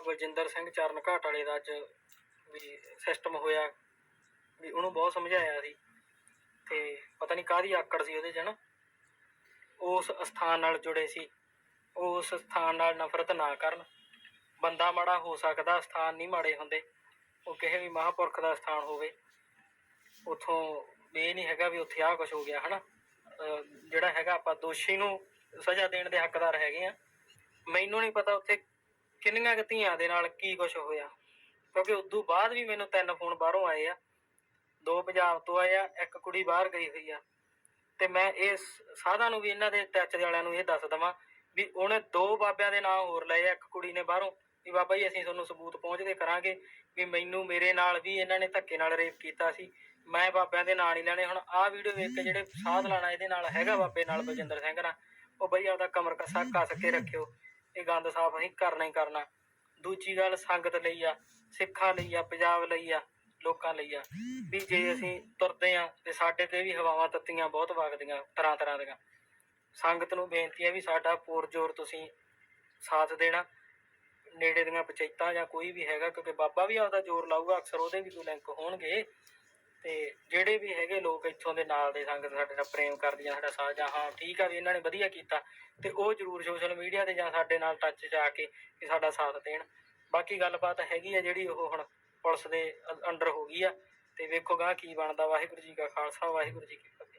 ਬਾਬਾ ਬਲਜਿੰਦਰ ਸਿੰਘ ਚਰਨ ਘਾਟ ਵਾਲੇ ਦਾ ਅੱਜ ਵੀ ਸਿਸਟਮ ਹੋਇਆ, ਵੀ ਉਹਨੂੰ ਬਹੁਤ ਸਮਝਾਇਆ ਸੀ ਤੇ ਪਤਾ ਨਹੀਂ ਕਾਹਦੀ ਆਕੜ ਸੀ ਉਹਦੇ 'ਚ ਨਾ। ਉਸ ਸਥਾਨ ਨਾਲ ਜੁੜੇ ਸੀ, ਉਸ ਸਥਾਨ ਨਾਲ ਨਫ਼ਰਤ ਨਾ ਕਰਨ। ਬੰਦਾ ਮਾੜਾ ਹੋ ਸਕਦਾ, ਸਥਾਨ ਨਹੀਂ ਮਾੜੇ ਹੁੰਦੇ। ਉਹ ਕਿਸੇ ਵੀ ਮਹਾਪੁਰਖ ਦਾ ਸਥਾਨ ਹੋਵੇ। ਉਥੋਂ ਇਹ ਨਹੀਂ ਹੈਗਾ ਵੀ ਉੱਥੇ ਆਹ ਕੁਝ ਹੋ ਗਿਆ, ਹਨਾ। ਅਹ ਜਿਹੜਾ ਹੈਗਾ ਆਪਾਂ ਦੋਸ਼ੀ ਨੂੰ ਸਜ਼ਾ ਦੇਣ ਦੇ ਹੱਕਦਾਰ ਹੈਗੇ ਆ। ਮੈਨੂੰ ਨਹੀਂ ਪਤਾ ਉੱਥੇ ਕਿੰਨੀਆਂ ਕੁ ਧੀਆਂ ਦੇ ਨਾਲ ਕੀ ਕੁਝ ਹੋਇਆ? ਕਿਉਂਕਿ ਉਦੋਂ ਬਾਅਦ ਵੀ ਮੈਨੂੰ ਤਿੰਨ ਫੋਨ ਬਾਹਰੋਂ ਆਏ ਆ। ਦੋ ਪੰਜਾਬ ਤੋਂ ਆਏ ਆ, ਇੱਕ ਕੁੜੀ ਬਾਹਰ ਗਈ ਹੋਈ ਆ। ਤੇ ਮੈਂ ਇਸ ਸਾਧਾਂ ਨੂੰ ਵੀ ਇਹਨਾਂ ਦੇ ਟੱਚ ਵਾਲਿਆਂ ਨੂੰ ਇਹ ਦੱਸ ਦਵਾਂ ਵੀ ਉਹਨੇ ਦੋ ਬਾਬਿਆਂ ਦੇ ਨਾਂ ਹੋਰ ਲਏ ਇੱਕ ਕੁੜੀ ਨੇ ਬਾਹਰੋਂ। ਵੀ ਬਾਬਾ ਜੀ, ਅਸੀਂ ਤੁਹਾਨੂੰ ਸਬੂਤ ਪਹੁੰਚਦੇ ਕਰਾਂਗੇ ਵੀ ਮੈਨੂੰ ਮੇਰੇ ਨਾਲ ਵੀ ਇਹਨਾਂ ਨੇ ਧੱਕੇ ਨਾਲ ਰੇਪ ਕੀਤਾ ਸੀ। ਮੈਂ ਬਾਬਿਆਂ ਦੇ ਨਾਂ ਨਹੀਂ ਲੈਣੇ। ਹੁਣ ਆਹ ਵੀਡੀਓ ਵੇਖ ਕੇ ਜਿਹੜੇ ਸਾਧ ਲਾਣਾ ਇਹਦੇ ਨਾਲ ਹੈਗਾ ਬਾਬੇ ਨਾਲ ਬਲਜਿੰਦਰ ਸਿੰਘ ਨਾਲ। ਉਹ ਬਈ ਆਪਦਾ ਕਮਰ ਕੱਸਾ ਕੱਸ ਕੇ ਰੱਖਿਓ। ਇਹ ਗੰਦ ਸਾਫ਼ ਅਸੀਂ ਕਰਨਾ ਹੀ ਕਰਨਾ। ਦੂਜੀ ਗੱਲ ਸੰਗਤ ਲਈ ਆ, ਸਿੱਖਾਂ ਲਈ ਆ, ਪੰਜਾਬ ਲਈ ਆ, ਲੋਕਾਂ ਲਈ ਆ। ਵੀ ਜੇ ਅਸੀਂ ਤੁਰਦੇ ਆ ਤੇ ਸਾਡੇ ਤੇ ਵੀ ਹਵਾਵਾਂ ਤੱਤੀਆਂ ਬਹੁਤ ਵਗਦੀਆਂ ਤਰ੍ਹਾਂ ਤਰ੍ਹਾਂ ਦੀਆਂ। ਸੰਗਤ ਨੂੰ ਬੇਨਤੀ ਹੈ ਵੀ ਸਾਡਾ ਪੁਰਜੋਰ ਤੁਸੀਂ ਸਾਥ ਦੇਣਾ। ਨੇੜੇ ਦੀਆਂ ਪੰਚਾਇਤਾਂ ਜਾਂ ਕੋਈ ਵੀ ਹੈਗਾ, ਕਿਉਂਕਿ ਬਾਬਾ ਵੀ ਆਪਦਾ ਜ਼ੋਰ ਲਾਊਗਾ, ਅਕਸਰ ਉਹਦੇ ਵੀ ਕੋਈ ਲਿੰਕ ਹੋਣਗੇ। ਤੇ ਜਿਹੜੇ ਵੀ ਹੈਗੇ ਲੋਕ ਇੱਥੋਂ ਦੇ ਨਾਲ ਦੇ ਸੰਗਤ ਸਾਡੇ ਨਾਲ ਪ੍ਰੇਮ ਕਰਦੀਆਂ ਸਾਡਾ ਸਾਥ ਜਾਂ ਹਾਂ, ਠੀਕ ਆ ਵੀ ਇਹਨਾਂ ਨੇ ਵਧੀਆ ਕੀਤਾ ਤੇ ਉਹ ਜ਼ਰੂਰ ਸੋਸ਼ਲ ਮੀਡੀਆ ਤੇ ਜਾਂ ਸਾਡੇ ਨਾਲ ਟੱਚ 'ਚ ਆ ਕੇ ਵੀ ਸਾਡਾ ਸਾਥ ਦੇਣ ਬਾਕੀ ਗੱਲਬਾਤ ਹੈਗੀ ਆ ਜਿਹੜੀ ਉਹ ਹੁਣ ਪੁਲਿਸ ਦੇ ਅ- ਅੰਡਰ ਹੋ ਗਈ ਆ ਤੇ ਵੇਖੋ ਗਾਂ ਕੀ ਬਣਦਾ ਵਾਹਿਗੁਰੂ ਜੀ ਕਾ ਖਾਲਸਾ, ਵਾਹਿਗੁਰੂ ਜੀ ਕੀ ਫਤਿਹ।